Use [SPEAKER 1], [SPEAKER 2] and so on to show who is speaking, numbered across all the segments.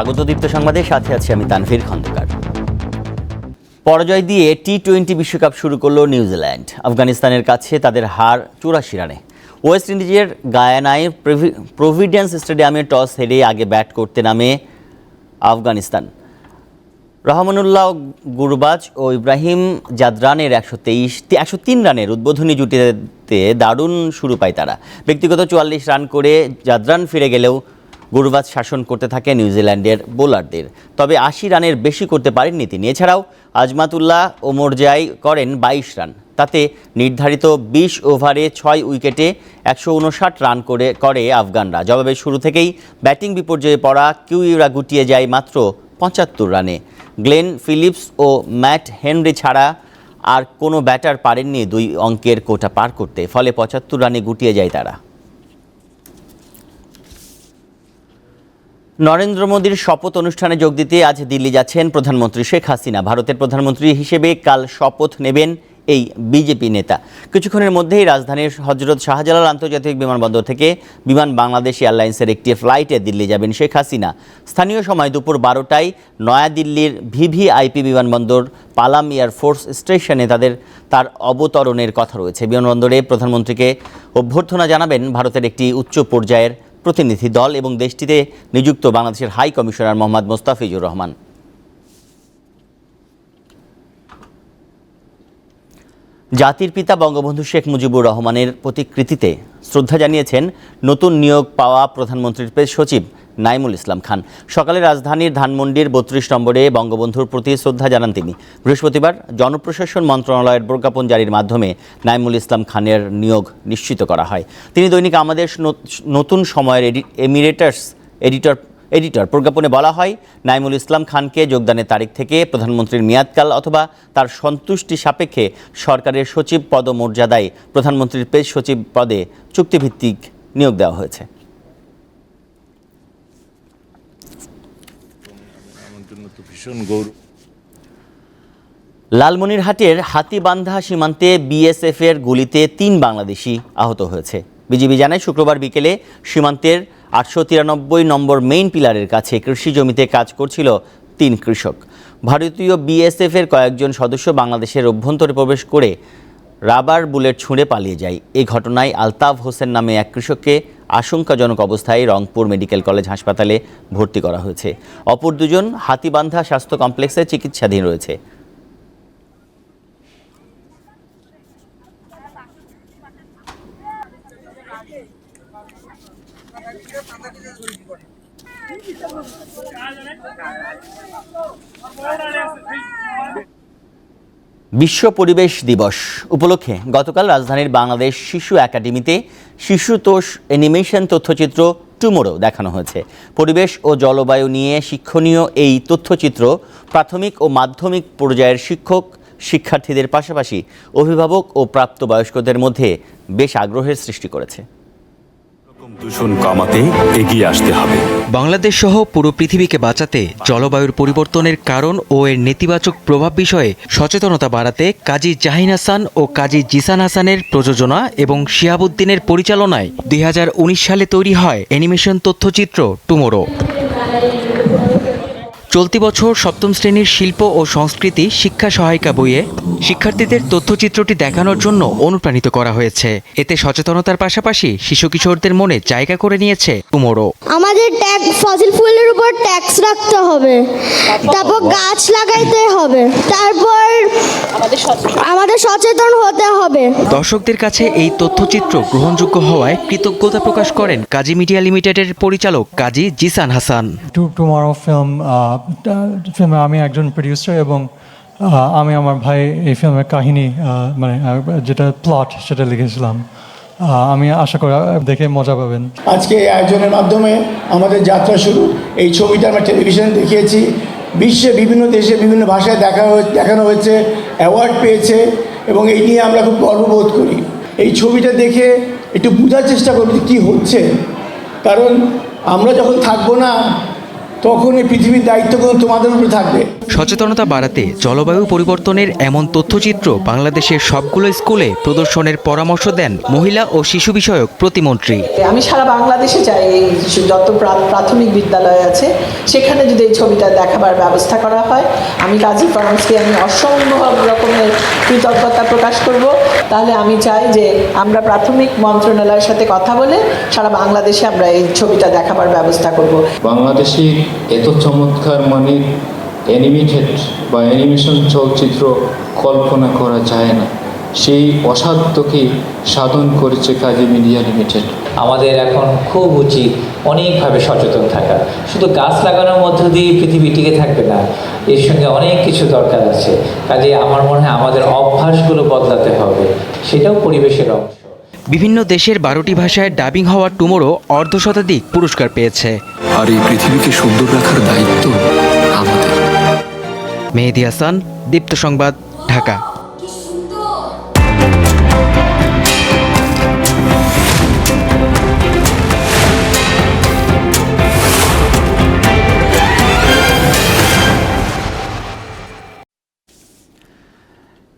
[SPEAKER 1] স্বাগত দীপ্ত সংবাদে, সাথে আছি আমি তানভীর খন্দকার। পরাজয় দিয়ে টি টোয়েন্টি বিশ্বকাপ শুরু করল নিউজিল্যান্ড। আফগানিস্তানের কাছে তাদের হার চুরাশি রানে। ওয়েস্ট ইন্ডিজের গায়ানায় প্রভি- প্রভিডেন্স স্টেডিয়ামে টস হেরে আগে ব্যাট করতে নামে আফগানিস্তান। রহমানুল্লাহ গুরবাজ ও ইব্রাহিম জাদরানের একশো তেইশ, একশো তিন রানের উদ্বোধনী জুটিতে দারুণ শুরু পায় তারা। ব্যক্তিগত চুয়াল্লিশ রান করে জাদরান ফিরে গেলেও গুরবাজ শাসন করতে থাকে নিউজিল্যান্ডের বোলারদের। তবে আশি রানের বেশি করতে পারেননি তিনি। এছাড়াও আজমাতুল্লাহ ও মোরজাই করেন বাইশ রান। তাতে নির্ধারিত বিশ ওভারে ছয় উইকেটে একশো উনষাট রান করে করে আফগানরা। জবাবে শুরু থেকেই ব্যাটিং বিপর্যয়ে পড়া কিউইরা গুটিয়ে যায় মাত্র পঁচাত্তর রানে। গ্লেন ফিলিপস ও ম্যাট হেনরি ছাড়া আর কোনো ব্যাটার পারেননি দুই অঙ্কের কোটা পার করতে। ফলে পঁচাত্তর রানে গুটিয়ে যায় তারা। নরেন্দ্র মোদীর শপথ অনুষ্ঠানে যোগ দিতে আজ দিল্লি যাচ্ছেন প্রধানমন্ত্রী শেখ হাসিনা। ভারতের প্রধানমন্ত্রী হিসেবে কাল শপথ নেবেন এই বিজেপি নেতা। কিছুক্ষণের মধ্যেই রাজধানীর হজরত শাহজালাল আন্তর্জাতিক বিমানবন্দর থেকে বিমান বাংলাদেশ এয়ারলাইন্সের একটি ফ্লাইটে দিল্লি যাবেন শেখ হাসিনা। স্থানীয় সময় দুপুর বারোটায় নয়াদিল্লির ভিভিআইপি বিমানবন্দর পালাম এয়ারফোর্স স্টেশনে তাদের, তার অবতরণের কথা রয়েছে। বিমানবন্দরে প্রধানমন্ত্রীকে অভ্যর্থনা জানাবেন ভারতের একটি উচ্চ পর্যায়ের প্রতিনিধি দল এবং দেশটিতে নিযুক্ত বাংলাদেশের হাই কমিশনার মোহাম্মদ মোস্তাফিজুর রহমান। জাতির পিতা বঙ্গবন্ধু শেখ মুজিবুর রহমানের প্রতিকৃতিতে শ্রদ্ধা জানিয়েছেন নতুন নিয়োগ পাওয়া প্রধানমন্ত্রীর প্রেস সচিব নাইমুল ইসলাম খান। সকালে রাজধানীর ধানমন্ডির বত্রিশ নম্বরে বঙ্গবন্ধুর প্রতি শ্রদ্ধা জানান তিনি। বৃহস্পতিবার জনপ্রশাসন মন্ত্রণালয়ের প্রজ্ঞাপন জারির মাধ্যমে নাইমুল ইসলাম খানের নিয়োগ নিশ্চিত করা হয়। তিনি দৈনিক আমাদের নতুন সময়ের এমিরেটার্স এডিটর এডিটর। প্রজ্ঞাপনে বলা হয়, নাইমুল ইসলাম খানকে যোগদানের তারিখ থেকে প্রধানমন্ত্রীর মেয়াদকাল অথবা তার সন্তুষ্টি সাপেক্ষে সরকারের সচিব পদমর্যাদায় প্রধানমন্ত্রীর পেশ সচিব পদে চুক্তিভিত্তিক নিয়োগ দেওয়া হয়েছে
[SPEAKER 2] আমার জন্য তো ভীষণ গৌরব
[SPEAKER 1] লালমনিরহাটের হাতিবান্ধা সীমান্তে বিএসএফের গুলিতে তিন বাংলাদেশি আহত হয়েছে। বিজিবি জানায়, শুক্রবার বিকেলে সীমান্তের আটশো তিরানব্বই নম্বর মেইন পিলারের কাছে কৃষি জমিতে কাজ করছিল তিন কৃষক। ভারতীয় বিএসএফের কয়েকজন সদস্য বাংলাদেশের অভ্যন্তরে প্রবেশ করে রাবার বুলেট ছুঁড়ে পালিয়ে যায়। এই ঘটনায় আলতাফ হোসেন নামে এক কৃষককে আশঙ্কাজনক অবস্থায় রংপুর মেডিকেল কলেজ হাসপাতালে ভর্তি করা হয়েছে। অপর দুজন হাতিবান্ধা স্বাস্থ্য কমপ্লেক্সে চিকিৎসাধীন রয়েছে। বিশ্ব পরিবেশ দিবস উপলক্ষে গতকাল রাজধানীর বাংলাদেশ শিশু একাডেমিতে শিশুতোষ অ্যানিমেশন তথ্যচিত্র টুমোরো দেখানো হয়েছে। পরিবেশ ও জলবায়ু নিয়ে শিক্ষণীয় এই তথ্যচিত্র প্রাথমিক ও মাধ্যমিক পর্যায়ের শিক্ষক, শিক্ষার্থীদের পাশাপাশি অভিভাবক ও প্রাপ্তবয়স্কদের মধ্যে বেশ আগ্রহের সৃষ্টি করেছে।
[SPEAKER 3] দূষণ কমাতে এগিয়ে আসতে হবে।
[SPEAKER 4] বাংলাদেশ সহ পুরো পৃথিবীকে বাঁচাতে জলবায়ুর পরিবর্তনের কারণ ও এর নেতিবাচক প্রভাব বিষয়ে সচেতনতা বাড়াতে কাজী জাহিন হাসান ও কাজী জিসান হাসানের প্রযোজনা এবং শিহাবুদ্দিনের পরিচালনায় দুই হাজার উনিশ সালে তৈরি হয় অ্যানিমেশন তথ্যচিত্র টুমোরো। চলতি বছর সপ্তম শ্রেণির শিল্প ও সংস্কৃতি শিক্ষা সহায়িকা বইয়ে শিক্ষার্থীদের তথ্যচিত্রটি দেখানোর জন্য অনুপ্রাণিত করা হয়েছে। এতে সচেতনতার পাশাপাশি শিশু কিশোরদের মনে জায়গা করে নিয়েছে টুমোরো
[SPEAKER 5] আমাদের ট্যাগ ফসিল ফুয়েলের উপর ট্যাক্স রাখতে হবে। তারপর গাছ লাগাইতে হবে। তারপর আমাদের সচেতন হতে হবে।
[SPEAKER 4] দর্শকদের কাছে এই তথ্যচিত্র গ্রহণযোগ্য হওয়ায় কৃতজ্ঞতা প্রকাশ করেন কাজী মিডিয়া লিমিটেডের পরিচালক Kazi Zisan Hasan.
[SPEAKER 6] To tomorrow film ফিল্মে আমি একজন প্রডিউসার এবং আমি আমার ভাই এই ফিল্মের কাহিনী মানে যেটা প্লট সেটা লিখেছিলাম। আমি আশা করি দেখে মজা পাবেন।
[SPEAKER 7] আজকে এই আয়োজনের মাধ্যমে আমাদের যাত্রা শুরু। এই ছবিটা আমরা টেলিভিশনে দেখিয়েছি। বিশ্বে বিভিন্ন দেশে বিভিন্ন ভাষায় দেখা দেখানো হয়েছে অ্যাওয়ার্ড পেয়েছে এবং এই নিয়ে আমরা খুব গর্ববোধ করি। এই ছবিটা দেখে একটু বোঝার চেষ্টা করবি কী হচ্ছে। কারণ আমরা যখন থাকব না তখন এই পৃথিবীর দায়িত্ব কিন্তু তোমাদের উপরে থাকবে।
[SPEAKER 4] সচেতনতা বাড়াতে জলবায়ু পরিবর্তনের এমন তথ্যচিত্র বাংলাদেশের সবগুলো স্কুলে প্রদর্শনের পরামর্শ দেন মহিলা ও শিশু বিষয়ক প্রতিমন্ত্রী।
[SPEAKER 8] আমি সারা বাংলাদেশে চাই এই যত প্রা- প্রাথমিক বিদ্যালয় আছে সেখানে যদি এই ছবিটা দেখাবার ব্যবস্থা করা হয় আমি কাজী ফরান্সকে আমি অসম্ভব রকমের কৃতজ্ঞতা প্রকাশ করব। তাহলে আমি চাই যে আমরা প্রাথমিক মন্ত্রণালয়ের সাথে কথা বলে সারা বাংলাদেশে আমরা এই ছবিটা দেখাবার ব্যবস্থা করব।
[SPEAKER 9] বাংলাদেশে এত চমৎকার মানের অ্যানিমেটেড বা অ্যানিমেশন চলচ্চিত্র কল্পনা করা যায় না। সেই অসাধ্যকে সাধন করেছে কাজী মিডিয়া লিমিটেড।
[SPEAKER 10] আমাদের এখন খুব উচিত অনেকভাবে সচেতন থাকা। শুধু গাছ লাগানোর মধ্য দিয়ে পৃথিবী টিকে থাকবে না এর সঙ্গে অনেক কিছু দরকার আছে। কাজে আমার মনে হয় আমাদের অভ্যাসগুলো বদলাতে হবে সেটাও পরিবেশের অংশ।
[SPEAKER 4] বিভিন্ন দেশের বারোটি ভাষায় ডাবিং হওয়া টুমোরো অর্ধশতাধিক পুরস্কার পেয়েছে।
[SPEAKER 11] আর এই পৃথিবীকে সুন্দর রাখার দায়িত্ব
[SPEAKER 4] মেহেদি হাসান দীপ্ত সংবাদ ঢাকা।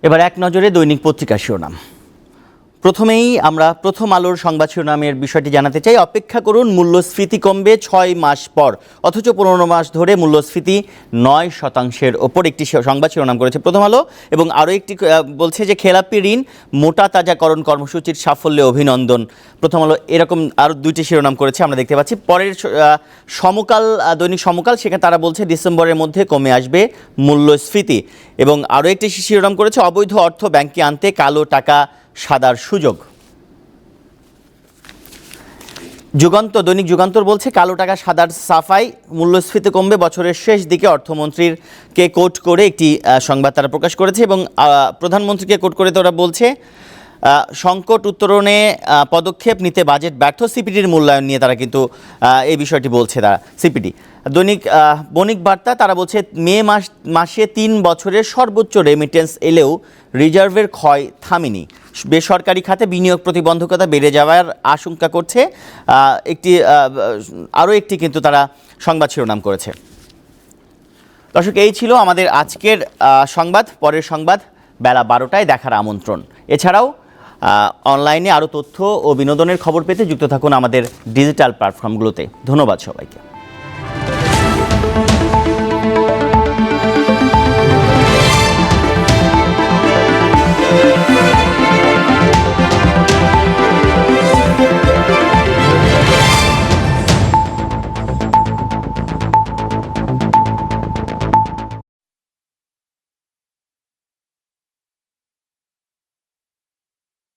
[SPEAKER 1] এবার এক নজরে দৈনিক পত্রিকার শিরোনাম। প্রথমেই আমরা প্রথম আলোর সংবাদ শিরোনামের বিষয়টি জানাতে চাই। অপেক্ষা করুন, মূল্যস্ফীতি কমবে ছয় মাস পর, অথচ পনেরো মাস ধরে মূল্যস্ফীতি নয় শতাংশের ওপর একটি সংবাদ শিরোনাম করেছে প্রথম আলো। এবং আরও একটি বলছে যে খেলাপি ঋণ, মোটা তাজাকরণ কর্মসূচির সাফল্যে অভিনন্দন। প্রথম আলো এরকম আরও দুইটি শিরোনাম করেছে, আমরা দেখতে পাচ্ছি। পরের সমকাল দৈনিক সমকাল, সেখানে তারা বলছে ডিসেম্বরের মধ্যে কমে আসবে মূল্যস্ফীতি। এবং আরও একটি শিরোনাম করেছে, অবৈধ অর্থ ব্যাংকে আনতে কালো টাকা সাদার সুযোগ। যুগান্ত, দৈনিক যুগান্তর বলছে, কালো টাকা সাদার সাফাই মূল্যস্ফীতি কমবে বছরের শেষ দিকে, অর্থমন্ত্রীর কে কোট করে একটি সংবাদ তারা প্রকাশ করেছে এবং প্রধানমন্ত্রীকে কোট করে তারা বলছে সংকট উত্তরণে পদক্ষেপ নিতে বাজেট ব্যর্থ সিপিডির মূল্যায়ন নিয়ে তারা কিন্তু এই বিষয়টি বলছে তারা, সিপিডি। দৈনিক বণিক বার্তা, তারা বলছে, মে মাস, মাসে তিন বছরের সর্বোচ্চ রেমিটেন্স এলেও রিজার্ভের ক্ষয় থামেনি। বেসরকারি খাতে বিনিয়োগ প্রতিবন্ধকতা বেড়ে যাওয়ার আশঙ্কা করছে একটি আরও একটি কিন্তু তারা সংবাদ শিরোনাম করেছে। দর্শক, এই ছিল আমাদের আজকের সংবাদ, পরের সংবাদ, বেলা বারোটায় দেখার আমন্ত্রণ। এছাড়াও অনলাইনে আরও তথ্য ও বিনোদনের খবর পেতে যুক্ত থাকুন আমাদের ডিজিটাল প্ল্যাটফর্মগুলোতে। ধন্যবাদ সবাইকে।